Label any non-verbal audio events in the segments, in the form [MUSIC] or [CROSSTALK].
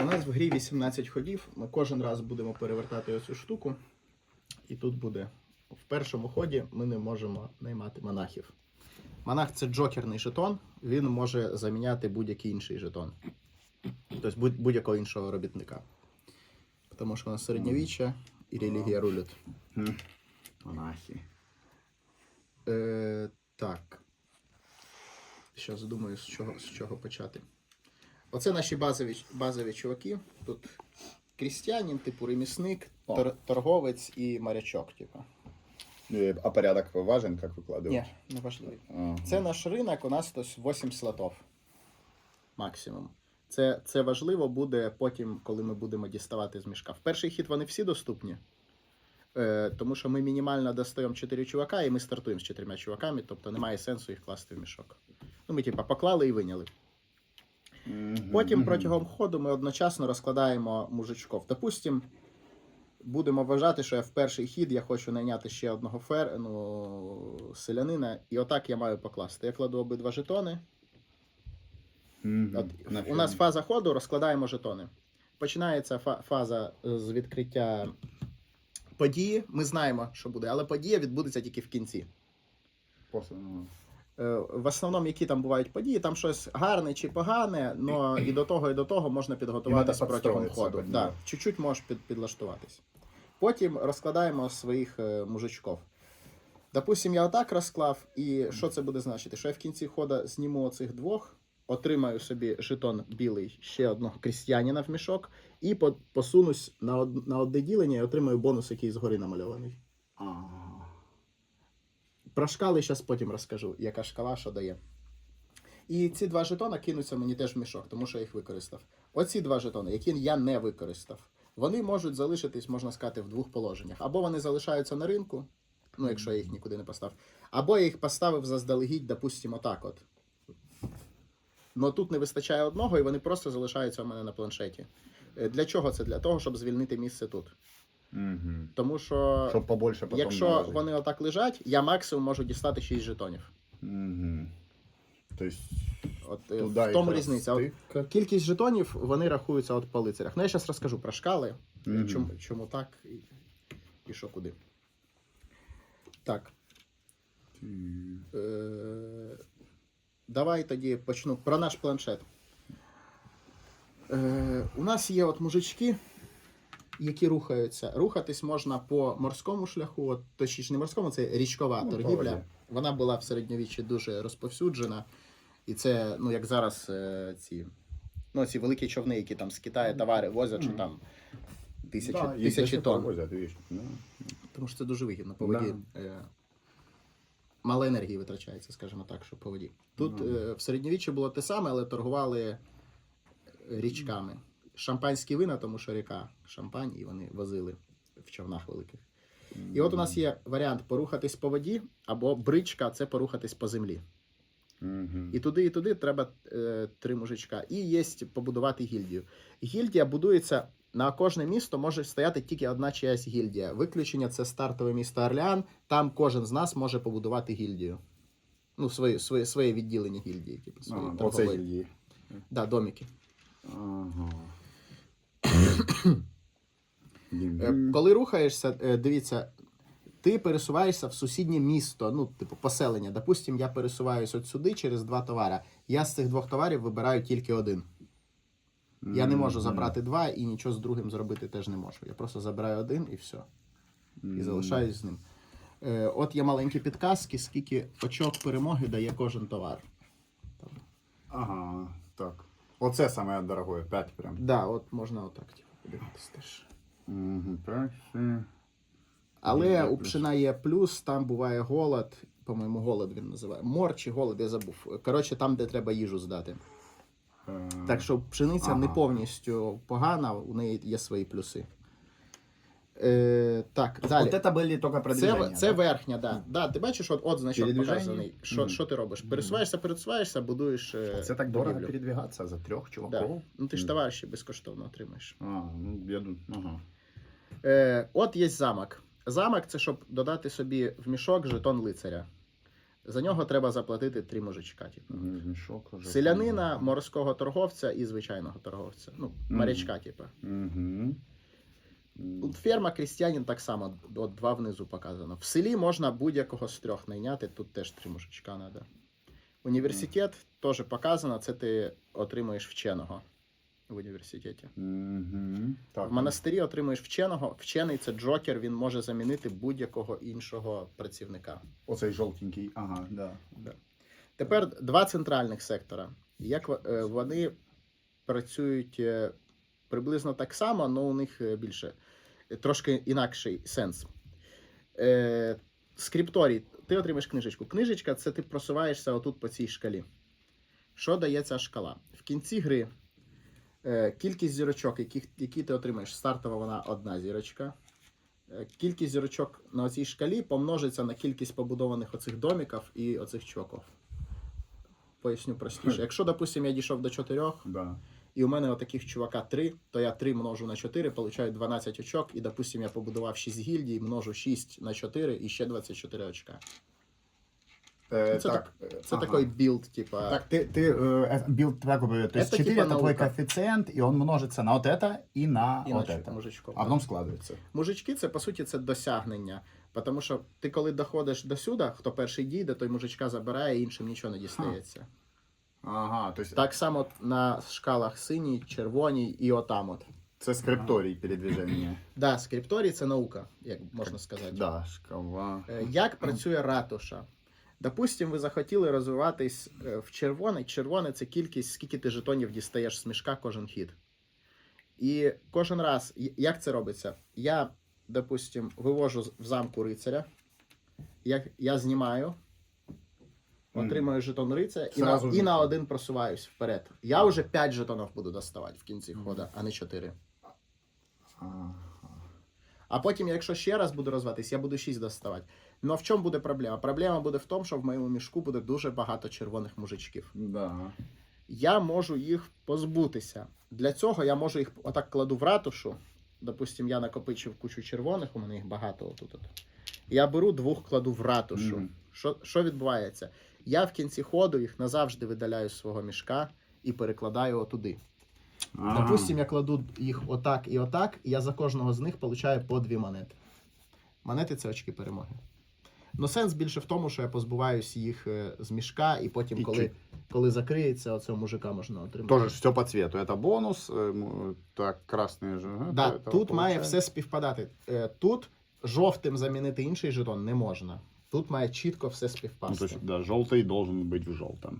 У нас в грі 18 ходів. Ми кожен раз будемо перевертати оцю штуку. І тут буде в першому ході ми не можемо наймати монахів. Монах це джокерний жетон, він може заміняти будь-який інший жетон. Тобто будь- будь-якого іншого робітника. Тому що у нас середньовіччя і релігія рулять. Монахи. Е, так. Зараз думаю, з чого, з чого почати. Оце наші базові, базові чуваки. Тут крістянин, типу ремісник, О. тор, торговець і морячок. Типу. Э, А порядок важен, как выкладывать? Ні, не важливо. А, Це наш ринок, у нас ось 8 слотов. Максимум. Це, це важливо буде потім, коли ми будемо діставати з мішка. В перший хід вони всі доступні. Е, тому що ми мінімально достаємо 4 чувака, і ми стартуємо з 4 чуваками, тобто немає сенсу їх класти в мішок. Ну, ми, типа, поклали і виняли. Потім протягом ходу ми одночасно розкладаємо мужичков. Допустим, будемо вважати, що я в перший хід я хочу найняти ще одного фер, ну, селянина, і отак я маю покласти. Я кладу обидва жетони. От, у нас фаза ходу, розкладаємо жетони. Починається фа- фаза е, з відкриття події. Ми знаємо, що буде, але подія відбудеться тільки в кінці. После, Е, В основному, які там бувають події, там щось гарне чи погане, але [CLEARS THROAT] і до того, і до того можна підготуватися протягом ходу. Да, чуть-чуть можеш під, підлаштуватись. Потім розкладаємо своїх е, мужичків. Допустим, я отак розклав, і що це буде значити? Що я в кінці хода зніму оцих двох, отримаю собі жетон білий ще одного крістянина в мішок, і посунусь на, од, на одне ділення і отримаю бонус, який згори намальований. ага. Про шкали зараз потім розкажу, яка шкала що дає. І ці два жетони кинуться мені теж в мішок, тому що я їх використав. Оці два жетони, які я не використав, вони можуть залишитись, можна сказати, в двох положеннях. Або вони залишаються на ринку, ну якщо я їх нікуди не поставив, або я їх поставив заздалегідь, допустимо, так от. Но тут не вистачає одного, і вони просто залишаються у мене на планшеті. Е, Для чого це? Для того, щоб звільнити місце тут. Мгм. Тому що, Щоб побольше потом якщо наложить. вони отак лежать, я максимум можу дістати 6 жетонів. Мгм. То есть От е, туда в і тому різниця. От, кількість жетонів вони рахуються от по лицарях. Ну я зараз розкажу про шкали, Мгм. чому, чому так і, і що куди. Так. Е, давай тоді почну про наш планшет. Е, у нас є от мужички, які рухаються. Рухатись можна по морському шляху, от, точніше не морському, це річкова Ну, торгівля. правильно. Вона була в середньовіччі дуже розповсюджена. І це, ну як зараз е, ці, ну, ці великі човни, які там з Китаю товари возять, що там тисячі, Да, тисячі тонн. возять. Ну, Тому що це дуже вигідно по Да. воді. Е, мало енергії витрачається, скажімо так, що по воді. Тут Ну. е, в середньовіччі було те саме, але торгували річками. Шампанські вина, тому що ріка шампань, і вони возили в човнах великих. І от у нас є варіант порухатись по воді, або бричка це порухатись по землі. Мгм. І туди, і туди треба е, три мужичка. І є побудувати гільдію. Гільдія будується на кожне місто може стояти тільки одна чиясь гільдія. Виключення це стартове місто Орлеан. Там кожен з нас може побудувати гільдію. Ну, своє, своє, своє відділення гільдії, типу, свої А, Оце гільдії. Да, домики. Ага. Е, Коли рухаєшся, е, дивіться, ти пересуваєшся в сусіднє місто, ну, типу, поселення. Допустим, я пересуваюсь от сюди через два товари. Я з цих двох товарів вибираю тільки один. Я не можу забрати два і нічого з другим зробити теж не можу. Я просто забираю один і все. І залишаюсь з ним. Е, от є маленькі підказки, скільки очок перемоги дає кожен товар. Ага, так. Оце саме дорогое, 5 прям. Да, от можна отак типу, подивитися теж. Угу. Але у пшена є плюс, там буває голод. По-моєму, голод він називає. Мор чи голод, я забув. Коротше, там, де треба їжу здати. Е, Так що пшениця не повністю погана, у неї є свої плюси. Е, так, далі. Вот это были только продвижения. Це, це да? верхня, да. Да, ти бачиш, от, от значок показаний. Що, Мгм. що ти робиш? Пересуваєшся, пересуваєшся, будуєш. е, Це так дорого будівлю. передвигатися за трьох Да. Ну ти ж товариші безкоштовно отримаєш. А, ну я думаю, ага. Е, от є замок. Замок це щоб додати собі в мішок жетон лицаря. За нього треба заплатити три мужичка. Типу. Мішок. вже. Селянина, морського торговця і звичайного торговця. Ну, морячка, типу. Мгм. Ферма крістянин так само, от два внизу показано. В селі можна будь-якого з трьох найняти, тут теж три мужичка треба. Університет теж показано, це ти отримуєш вченого в університеті. Мгм. Так. В монастирі отримуєш вченого. Вчений це джокер, він може замінити будь-якого іншого працівника. Оцей жовтенький. Ага, да. Да. Тепер два центральних сектора. Як е, вони працюють е, приблизно так само, але у них е, більше е, трошки інакший сенс. Е, Скрипторій, ти отримаєш книжечку. Книжечка це ти просуваєшся отут по цій шкалі. Що дає ця шкала? В кінці гри е, кількість зірочок, які, які ти отримаєш, стартова вона одна зірочка. Е, Кількість зірочок на цій шкалі помножиться на кількість побудованих оцих домиків і оцих чуваків. Поясню простіше. [LAUGHS] Якщо, допустим, я дійшов до 4, Да і у мене отаких чувака 3, то я 3 множу на 4, получаю 12 очок, і, допустим, я побудував 6 гільдій, множу 6 на 4 і ще 24 очка. Э, Це, так, э, це ага. такий білд, типа. Так, ты, ты э, билд как бы, то есть Это 4 типа это твой наука. коэффициент, и он множится на вот это и на і вот на это. мужичком. А потом складывается. Мужички це по суті це досягнення. Тому що ти коли доходиш до сюди, хто перший дійде, той мужичка забирає, іншим нічого не дістається. Ага, то есть Так само на шкалах синій, червоній і отам от. це скрипторій передвиження. Да, скрипторій це наука, як можна сказати. Да, шкала. Е, Як працює ратуша? Допустим, ви захотіли розвиватись е, в червоний. Червоне це кількість, скільки ти жетонів дістаєш з мішка кожен хід. І кожен раз, і- як це робиться? Я, допустим, вивожу з- в замку рицаря, я, я знімаю, Отримую жетон рицаря і, на, і на один просуваюсь вперед. Я вже 5 жетонів буду доставати в кінці хода, а не 4. А потім, якщо ще раз буду розвиватись, я буду 6 доставати. Ну в чому буде проблема? Проблема буде в тому, що в моєму мішку буде дуже багато червоних мужичків. Да. Я можу їх позбутися. Для цього я можу їх отак кладу в ратушу. Допустим, я накопичив кучу червоних, у мене їх багато отут. от. Я беру двох, кладу в ратушу. Мгм. Що, що відбувається? Я в кінці ходу їх назавжди видаляю з свого мішка і перекладаю отуди. А, Допустим, я кладу їх отак і отак, і я за кожного з них получаю по дві монети. Монети це очки перемоги. Ну, сенс більше в тому, що я позбуваюсь їх е, з мішка, і потім, І коли, чуть. коли закриється, оцього мужика можна отримати. Тоже все по цвету. Это бонус. э, м, Так, красные же. ага, Да, то это тут має получается. все співпадати. Е, Тут жовтим замінити інший жетон не можна. Тут має чітко все Ну, то співпасти. есть, да, желтый должен быть в желтом.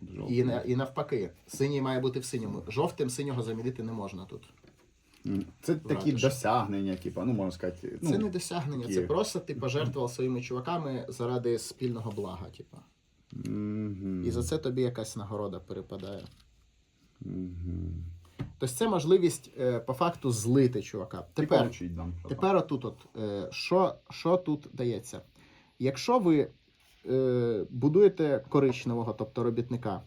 Вот желтый. І, на- і навпаки, синій має бути в синьому. Жовтим синього замінити не можна тут. М, Це такі Ратуша. досягнення, типа, ну можна сказати. Ну, Це не досягнення, це є. просто ти пожертвував своїми чуваками заради спільного блага. Типу. мгм, І за це тобі якась нагорода перепадає. мгм. Тобто це можливість е, по факту злити чувака. І Тепер, получить, да, що тепер отут, от, е, що, що тут дається? Якщо ви е, будуєте коричневого, тобто робітника,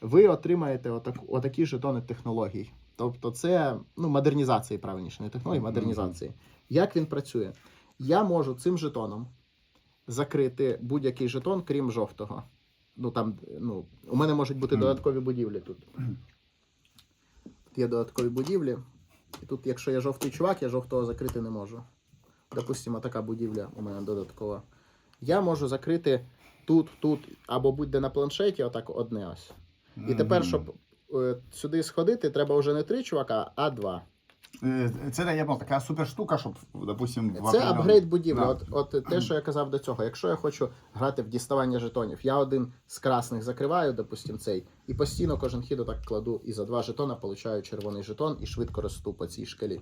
ви отримаєте отак, отакі жетони технологій. Тобто це ну, модернізації, правильніше, не технології, модернізації. Як він працює? Я можу цим жетоном закрити будь-який жетон, крім жовтого. Ну, там, ну, у мене можуть бути додаткові будівлі тут. Тут є додаткові будівлі. І тут, якщо я жовтий чувак, я жовтого закрити не можу. Допустимо, така будівля у мене додаткова. Я можу закрити тут, тут, або будь-де на планшеті, отак одне ось. І тепер, щоб е, сюди сходити, треба вже не три чувака, а два. Е, Це я понял, така супер штука, щоб, допустим, в Це апгрейд будівлі. Да. От, от те, [CLEARS THROAT] що я казав до цього. Якщо я хочу грати в діставання жетонів, я один з красних закриваю, допустим, цей, і постійно кожен хід отак кладу і за два жетона получаю червоний жетон і швидко росту по цій шкалі.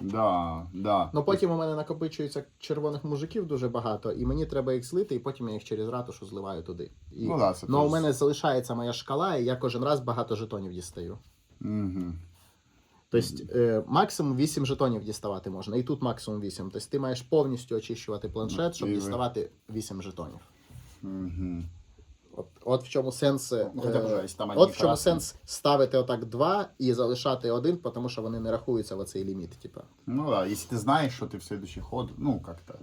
Да, да. Ну потім у мене накопичується червоних мужиків дуже багато, і мені треба їх злити, і потім я їх через ратушу зливаю туди. І... Ну да, це Ну, а у теж- мене залишається моя шкала, і я кожен раз багато жетонів дістаю. Мгм. Тобто е, максимум 8 жетонів діставати можна, і тут максимум 8. Тобто ти маєш повністю очищувати планшет, щоб І діставати 8 жетонів. Мгм. От, от в чому сенс. е, Ну, якщо одні от в чому сенс ставити отак два і залишати один, тому що вони не рахуються в оцей ліміт. Типа. Ну да, если ты знаешь, что ты в следующий ход, ну как-то.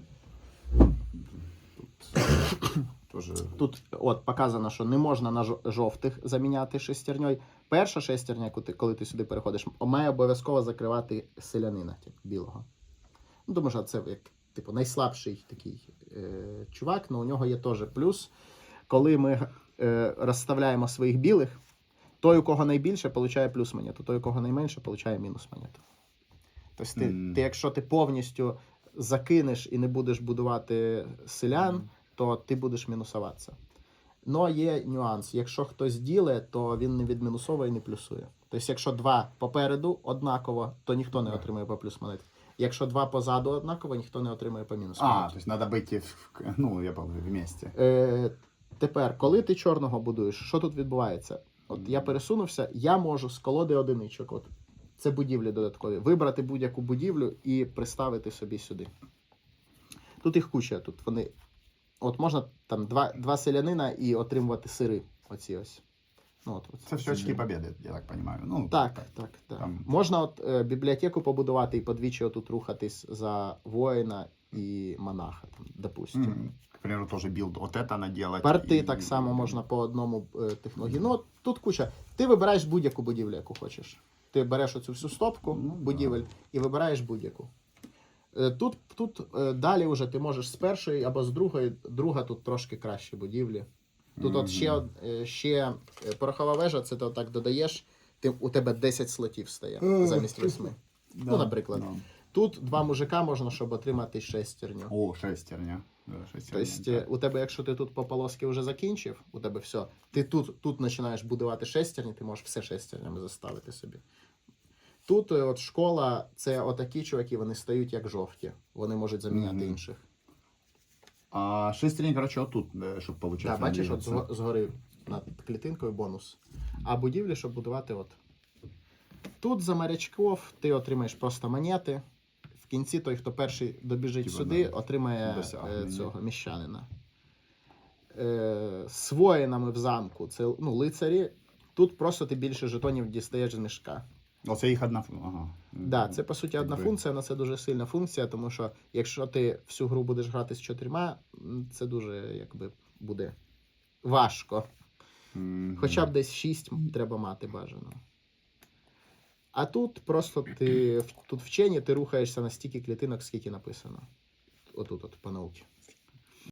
Тоже... Тут от показано, що не можна на жовтих заміняти шестерньою. Перша шестерня, коли ти сюди переходиш, має обов'язково закривати селянина типу, білого. Ну, тому що це як типу, найслабший такий е, чувак, але у нього є теж плюс. Коли ми е, розставляємо своїх білих, той, у кого найбільше, получає плюс монету, той, у кого найменше, получає мінус монету. Тобто, ти, Мгм. ти, якщо ти повністю закинеш і не будеш будувати селян, Мгм. то ти будеш мінусуватися. Но є нюанс. Якщо хтось ділить, то він не відмінусовує і не плюсує. Тобто, якщо два попереду однаково, то ніхто не отримує по плюс монет. Якщо два позаду однаково, ніхто не отримує по мінус А, монет. то есть надо быть, в, ну, я помню, вместе. Е, тепер, коли ти чорного будуєш, що тут відбувається? От я пересунувся, я можу з колоди одиничок, от це будівлі додаткові, вибрати будь-яку будівлю і приставити собі сюди. Тут їх куча, тут вони. От можна там два, два селянина і отримувати сири. Оці ось. Ну, от, от, Это все очки победы, я так понимаю. Ну, Так, так, так. Там- Можна от, е, бібліотеку побудувати і подвічі отут рухатись за воїна і монаха, там, допустимо. М, К примеру, тоже билд вот это наделать. Парти и- так само можна по одному е, технології. Ну, тут куча. Ти вибираєш будь-яку будівлю, яку хочеш. Ти береш оцю всю стопку Ну, да. будівель і вибираєш будь-яку. Е, Тут, тут е, далі вже ти можеш з першої або з другої. Друга тут трошки кращі будівлі. Тут от ще, е, ще е, порохова вежа, це ти отак додаєш, ти, у тебе 10 слотів стає замість 8. Да, Ну, наприклад. Тут два мужика можна, щоб отримати шестерню. О, шестерня. Тобто, е, у тебе, якщо ти тут по полоски вже закінчив, у тебе все, ти тут, тут починаєш будувати шестерні, ти можеш все шестернями заставити собі. Тут е, от школа, це отакі чуваки, вони стають як жовті. Вони можуть заміняти Мгм. інших. А шестерня, короче, вот тут, чтобы получать. Так, бачиш, от згори над клітинкою бонус. А будівлі, щоб будувати от. Тут за морячков ти отримаєш просто монети. Кінці той, хто перший добіжить Типа, сюди, да, отримає е, досягнення. цього міщанина. Е, з воїнами в замку, це ну, лицарі. Тут просто ти більше жетонів дістаєш з мішка. Оце їх одна. фу- Ага. Да, це по суті одна Якби. функція, але це дуже сильна функція, тому що якщо ти всю гру будеш грати з чотирма, це дуже якби буде важко. Мгм. Хоча б десь 6 треба мати бажано. А тут просто ти тут вчені, ти рухаєшся на стільки клітинок, скільки написано. Отут, от по науці.